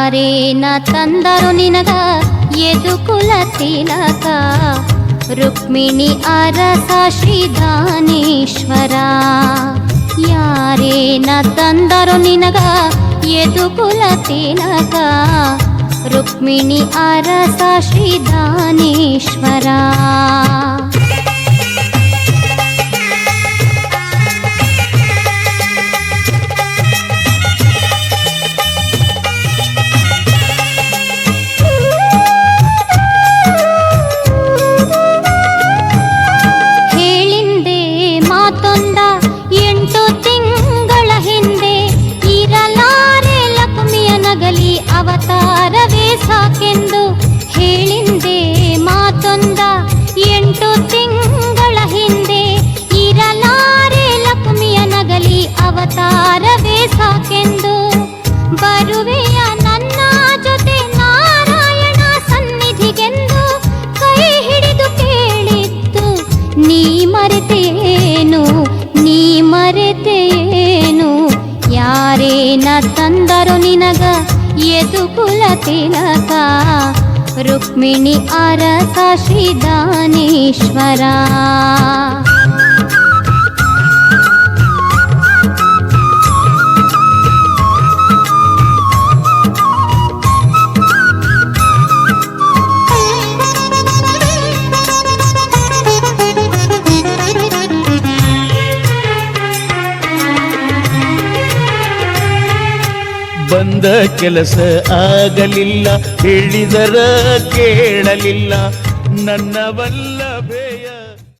ಮಾರೇನ ತಂದರು ನಿನಗ ಎದುಕುಲ ತಿಲಕ ರುಕ್ಮಿಣಿ ಅರಸ ಶ್ರೀ ದಾನೇಶ್ವರ ಯಾರೇನ ತಂದರು ನಿನಗ ಎದುಕುಲ ತಿಲಕ ರುಕ್ಮಿಣಿ ಅರಸ ಶ್ರೀ ದಾನೇಶ್ವರ ತಂದರು ನಿನಗ ಯದುಕುಲ ತಿಲಕ ರುಕ್ಮಿಣಿ ಅರಸ ಶ್ರೀದಾನೇಶ್ವರ ಬಂದ ಕೆಲಸ ಆಗಲಿಲ್ಲ ಹೇಳಿದರ ಕೇಳಲಿಲ್ಲ. ನನ್ನ ವಲ್ಲಭೆ